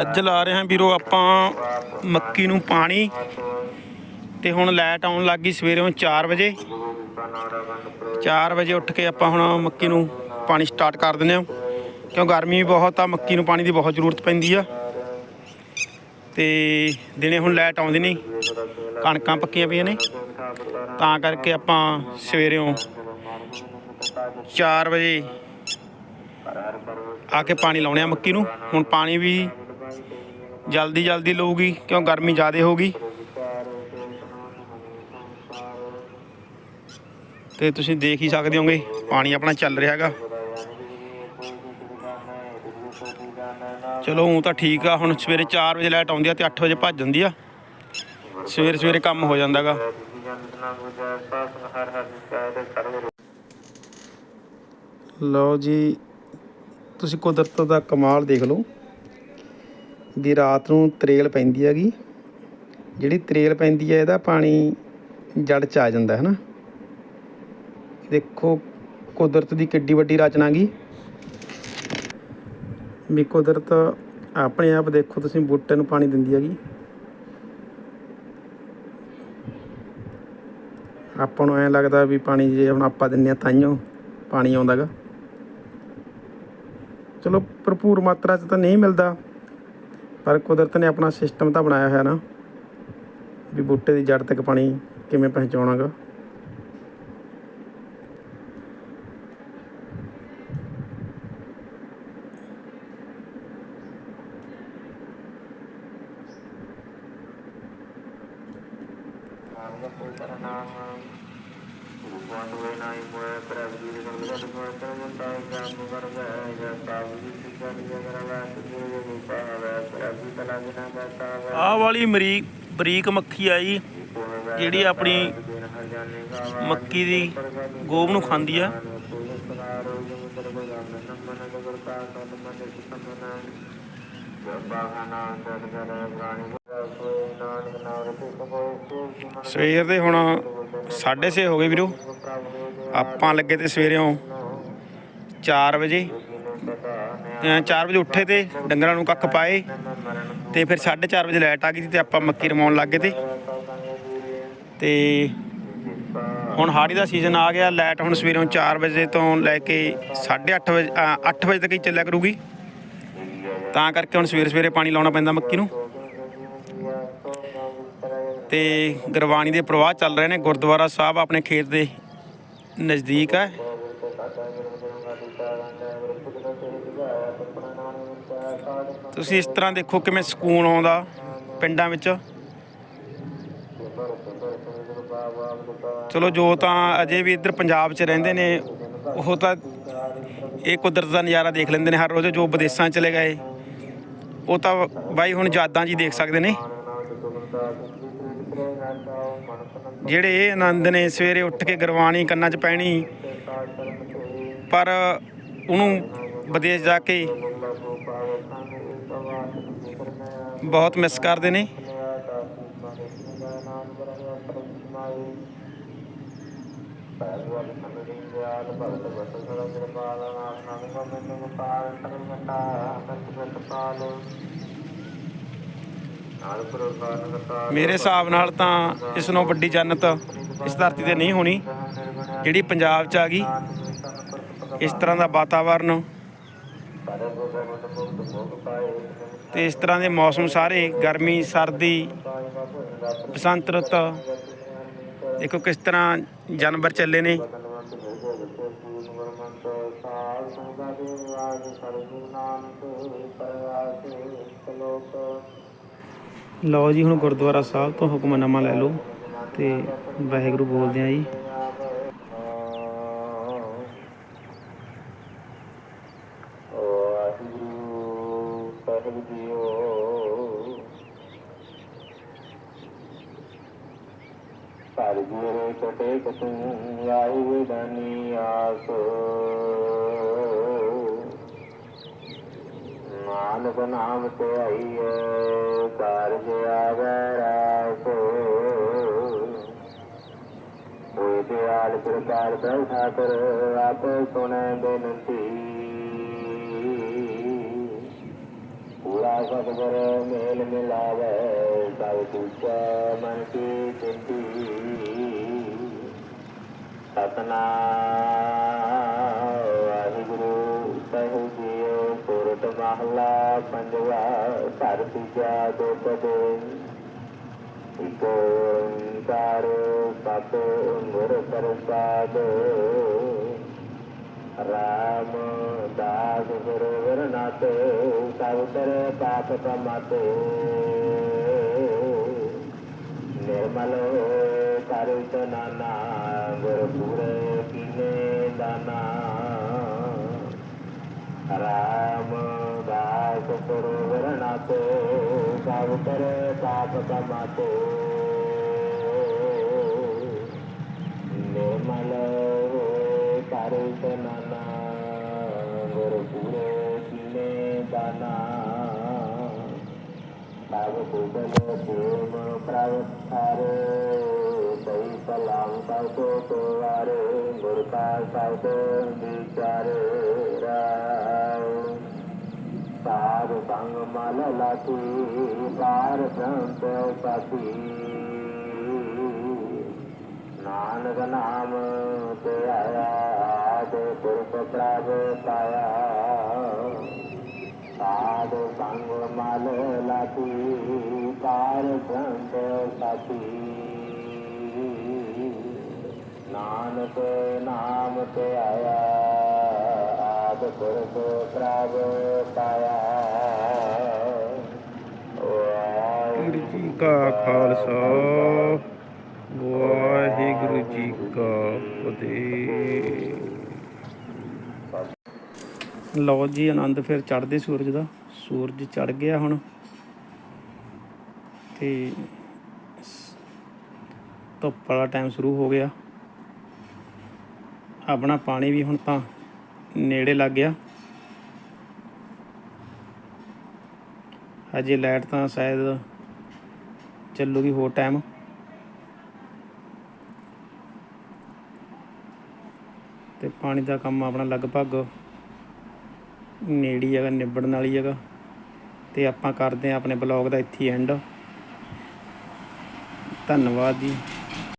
ਅੱਜ ਲਾ ਰਹੇ ਹਾਂ ਵੀਰੋ ਆਪਾਂ ਮੱਕੀ ਨੂੰ ਪਾਣੀ। ਤੇ ਹੁਣ ਲਾਈਟ ਆਉਣ ਲੱਗ ਗਈ ਸਵੇਰੇ 4 ਵਜੇ। 4 ਵਜੇ ਉੱਠ ਕੇ ਆਪਾਂ ਹੁਣ ਮੱਕੀ ਨੂੰ ਪਾਣੀ ਸਟਾਰਟ ਕਰ ਦਿੰਦੇ ਹਾਂ। ਕਿਉਂ ਗਰਮੀ ਵੀ ਬਹੁਤ ਆ, ਮੱਕੀ ਨੂੰ ਪਾਣੀ ਦੀ ਬਹੁਤ ਜ਼ਰੂਰਤ ਪੈਂਦੀ ਆ। ਤੇ ਦਿਨੇ ਹੁਣ ਲਾਈਟ ਆਉਂਦੀ ਨਹੀਂ, ਕਣਕਾਂ ਪੱਕੀਆਂ ਪਈਆਂ ਨੇ। ਤਾਂ ਕਰਕੇ ਆਪਾਂ ਸਵੇਰੇੋਂ 4 ਵਜੇ ਆ ਕੇ ਪਾਣੀ ਲਾਉਣੇ ਆ ਮੱਕੀ ਨੂੰ। ਹੁਣ ਪਾਣੀ ਵੀ ਜਲਦੀ ਜਲਦੀ ਲਊਗੀ, ਕਿਉਂ ਗਰਮੀ ਜ਼ਿਆਦਾ ਹੋਗੀ ਤੇ ਤੁਸੀਂ ਦੇਖ ਹੀ ਸਕਦੇ ਹੋਗੇ, ਪਾਣੀ ਆਪਣਾ ਚੱਲ ਰਿਹਾ ਹੈਗਾ। ਚਲੋ ਉਹ ਤਾਂ ਠੀਕ ਆ, ਹੁਣ ਸਵੇਰੇ 4 ਵਜੇ ਲਾਈਟ ਆਉਂਦੀ ਆ ਤੇ 8 ਵਜੇ ਭੱਜ ਜਾਂਦੀ ਆ। ਸਵੇਰੇ ਸਵੇਰੇ ਕੰਮ ਹੋ ਜਾਂਦਾਗਾ ਲਓ ਜੀ, ਤੁਸੀਂ ਕੁਦਰਤ ਦਾ ਕਮਾਲ ਦੇਖ ਲਓ। ਵੀ ਰਾਤ ਨੂੰ ਤਰੇਲ ਪੈਂਦੀ ਹੈਗੀ। ਜਿਹੜੀ ਤਰੇਲ ਪੈਂਦੀ ਹੈ, ਇਹਦਾ ਪਾਣੀ ਜੜ ਚ ਆ ਜਾਂਦਾ ਹੈ ਨਾ ਦੇਖੋ, ਕੁਦਰਤ ਦੀ ਕਿੱਡੀ ਵੱਡੀ ਰਚਨਾ ਗੀ। ਵੀ ਕੁਦਰਤ ਆਪਣੇ ਆਪ ਦੇਖੋ, ਤੁਸੀਂ ਬੂਟੇ ਨੂੰ ਪਾਣੀ ਦਿੰਦੀ ਹੈਗੀ। ਆਪਾਂ ਨੂੰ ਐਂ ਲੱਗਦਾ ਵੀ ਪਾਣੀ ਜੇ ਹੁਣ ਆਪਾਂ ਦਿੰਨੇ ਆ ਤਾਈਓ ਪਾਣੀ ਆਉਂਦਾਗਾ ਚਲੋ, ਭਰਪੂਰ ਮਾਤਰਾ 'ਚ ਤਾਂ ਨਹੀਂ ਮਿਲਦਾ। ਪਰ ਕੁਦਰਤ ਨੇ ਆਪਣਾ ਸਿਸਟਮ ਤਾਂ ਬਣਾਇਆ ਹੋਇਆ ਨਾ, ਵੀ ਬੂਟੇ ਦੀ ਜੜ ਤੱਕ ਪਾਣੀ ਕਿਵੇਂ ਪਹੁੰਚਾਉਣਾਗਾ। ਆਹ ਵਾਲੀ ਮਰੀ ਬਰੀਕ ਮੱਖੀ ਆ ਜੀ ਜਿਹੜੀ ਆਪਣੀ ਮੱਕੀ ਦੀ ਗੋਬ ਨੂੰ ਖਾਂਦੀ ਆ। ਸਵੇਰ ਦੇ ਹੁਣ 6:30 ਹੋ ਗਏ ਵੀਰੋ। ਆਪਾਂ ਲੱਗੇ ਤੇ ਸਵੇਰੇੋਂ 4 ਵਜੇ। 4 ਵਜੇ ਉੱਠੇ ਤੇ ਡੰਗਰਾਂ ਨੂੰ ਕੱਖ ਪਾਏ ਤੇ ਫਿਰ 4:30 ਵਜੇ ਲਾਈਟ ਆ ਗਈ ਸੀ ਤੇ ਆਪਾਂ ਮੱਕੀ ਰਮਾਉਣ ਲੱਗ ਗਏ ਤੇ। ਤੇ ਹੁਣ ਹਾੜੀ ਦਾ ਸੀਜ਼ਨ ਆ ਗਿਆ, ਲਾਈਟ ਹੁਣ ਸਵੇਰੋਂ 4 ਵਜੇ ਤੋਂ ਲੈ ਕੇ 8:30 ਵਜੇ 8 ਵਜੇ ਤੱਕ ਹੀ ਚੱਲਿਆ ਕਰੂਗੀ। ਤਾਂ ਕਰਕੇ ਹੁਣ ਸਵੇਰੇ ਸਵੇਰੇ ਪਾਣੀ ਲਾਉਣਾ ਪੈਂਦਾ ਮੱਕੀ ਨੂੰ। ਤੇ ਗੁਰਬਾਣੀ ਦੇ ਪ੍ਰਵਾਹ ਚੱਲ ਰਹੇ ਨੇ। ਗੁਰਦੁਆਰਾ ਸਾਹਿਬ ਆਪਣੇ ਖੇਤ ਦੇ ਨਜ਼ਦੀਕ ਹੈ ਤੁਸੀਂ ਇਸ ਤਰ੍ਹਾਂ ਦੇਖੋ ਕਿਵੇਂ ਸਕੂਨ ਆਉਂਦਾ ਪਿੰਡਾਂ ਵਿੱਚ। ਚਲੋ ਜੋ ਤਾਂ ਅਜੇ ਵੀ ਇੱਧਰ ਪੰਜਾਬ 'ਚ ਰਹਿੰਦੇ ਨੇ, ਉਹ ਤਾਂ ਇਹ ਕੁਦਰਤ ਦਾ ਨਜ਼ਾਰਾ ਦੇਖ ਲੈਂਦੇ ਨੇ। ਹਰ ਰੋਜ਼ ਜੋ ਵਿਦੇਸ਼ਾਂ ਚਲੇ ਗਏ, ਉਹ ਤਾਂ ਬਾਈ ਹੁਣ ਯਾਦਾਂ 'ਚ ਹੀ ਦੇਖ ਸਕਦੇ ਨੇ। ਜਿਹੜੇ ਇਹ ਆਨੰਦ ਨੇ ਸਵੇਰੇ ਉੱਠ ਕੇ ਗੁਰਬਾਣੀ ਕੰਨਾਂ 'ਚ ਪੈਣੀ, ਪਰ ਉਹਨੂੰ ਵਿਦੇਸ਼ ਜਾ ਕੇ ਬਹੁਤ ਮਿਸ ਕਰਦੇ ਨੇ। ਮੇਰੇ ਹਿਸਾਬ ਨਾਲ ਤਾਂ ਇਸ ਨੂੰ ਵੱਡੀ ਜੰਨਤ ਇਸ ਧਰਤੀ ਤੇ ਨਹੀਂ ਹੋਣੀ, ਜਿਹੜੀ ਪੰਜਾਬ 'ਚ ਆ ਗਈ। ਇਸ ਤਰ੍ਹਾਂ ਦਾ ਵਾਤਾਵਰਨ ਤੇ ਇਸ ਤਰ੍ਹਾਂ ਦੇ ਮੌਸਮ ਸਾਰੇ, ਗਰਮੀ, ਸਰਦੀ ਬਸੰਤ ਰੁੱਤ ਦੇਖੋ ਕਿਸ ਤਰ੍ਹਾਂ ਜਾਨਵਰ ਚੱਲੇ ਨੇ। ਲਓ ਜੀ, ਹੁਣ ਗੁਰਦੁਆਰਾ ਸਾਹਿਬ ਤੋਂ ਹੁਕਮਨਾਮਾ ਲੈ ਲਓ ਤੇ ਵਾਹਿਗੁਰੂ ਬੋਲਦੇ ਆ ਜੀ। ਵਾਹਿਗੁਰੂ ਸਾਹਿਬ ਜੀਓ ਸਾਰੀ ਕਟੇ ਕਤੂ ਆਈ ਵਿਦਾਨੀ ਆਸ ਨਾਨਕ ਨਾਮ ਤੇ ਆਈਏ ਕਾਰਜ ਆਵੈ ਰਾਸ। ਹੋਏ ਦਿਆਲ ਪ੍ਰਕਾਰ ਦਾ ਠਾਕਰ, ਆਪੇ ਸੁਣੈ ਬੇਨਤੀ। ਪੂਰਾ ਸਤਿਗੁਰ ਮੇਲ ਮਿਲਾਵੇ, ਸਭ ਕੁਛ ਮਨ ਕੀ ਚਿੰਤੀ। ਸਤਨਾਮ ਵਾਹਿਗੁਰੂ ਸਾਹਿਬ ਮਹਲਾ ਪੰਜਵਾ ਘਰ ਤੀਜਾ ਦੋਪਦੇ ਇਕ ਓੰਕਾਰ ਸਤ ਗੁਰ ਪ੍ਰਸਾਦ ਰਾਮ ਦਾਸ ਗੁਰੂ ਵਰਨਾਤ ਸਭ ਤਰੇ ਪਾਪ ਕਮਾਤੇ ਨਿਰਮਲ ਕਰਿਤ ਨਾਨਾ ਗੁਰ ਪੂਰੇ ਰਾਮ ਦਾਸ ਗੁਰੂ ਵਰਨਾਤ ਸਭ ਤਰੇ ਪਾਪ ਕਮਾਤੇ। ਨਿਰਮਲ ਕਰਿਤ ਨਾਨਾ ਗੁਰ ਪੂਰੇ ਕੀਨੇ ਦਾਨਾ। ਸਭ ਕੁਦਲ ਪੂਮ ਪ੍ਰਵਤਾਰ ਸਈ ਸਲਾਮ ਸਭ ਕੋ ਤੁਵਾਰੇ ਗੁਰ ਕਾ ਸਬਦ ਵਿਚਾਰੇ। ਸਾਧ ਸੰਗ ਮਲ ਲਾਤੀ ਪਾਰ ਸੰਤ ਸਾਥੀ। ਨਾਨਕ ਨਾਮ ਤੇ ਆਇਆ ਤੇ ਪੁਰਖ ਪ੍ਰਭ ਪਾਇਆ। ਸਾਧ ਸੰਗ ਮਲ ਲਾਤੀ ਪਾਰ ਸੰਤ ਸਾਥੀ। ਨਾਨਕ ਨਾਮ ਤੇ ਕਾ ਖਾਲਸਾ। ਵਾਹਿਗੁਰੂ ਜੀ ਕਾ ਫਤਿਹ। ਲਓ ਜੀ, ਆਨੰਦ ਫਿਰ ਚੜ੍ਹਦੇ ਸੂਰਜ ਦਾ। ਸੂਰਜ ਚੜ ਗਿਆ ਹੁਣ। ਤੇ ਧੁੱਪ ਵਾਲਾ ਟਾਈਮ ਸ਼ੁਰੂ ਹੋ ਗਿਆ। ਆਪਣਾ ਪਾਣੀ ਵੀ ਹੁਣ ਤਾਂ ਨੇੜੇ ਲੱਗ ਗਿਆ। ਹਜੇ ਲਾਈਟ ਤਾਂ ਸ਼ਾਇਦ ਚੱਲੂਗੀ ਹੋਰ ਟਾਈਮ ਤੇ ਪਾਣੀ ਦਾ ਕੰਮ ਆਪਣਾ ਲਗਭਗ ਨੇੜੀ ਹੈਗਾ, ਨਿਬੜਨ ਵਾਲੀ ਹੈਗਾ। ਤੇ ਆਪਾਂ ਕਰਦੇ ਹਾਂ ਆਪਣੇ ਬਲੌਗ ਦਾ ਇੱਥੇ ਐਂਡ ਧੰਨਵਾਦ ਜੀ।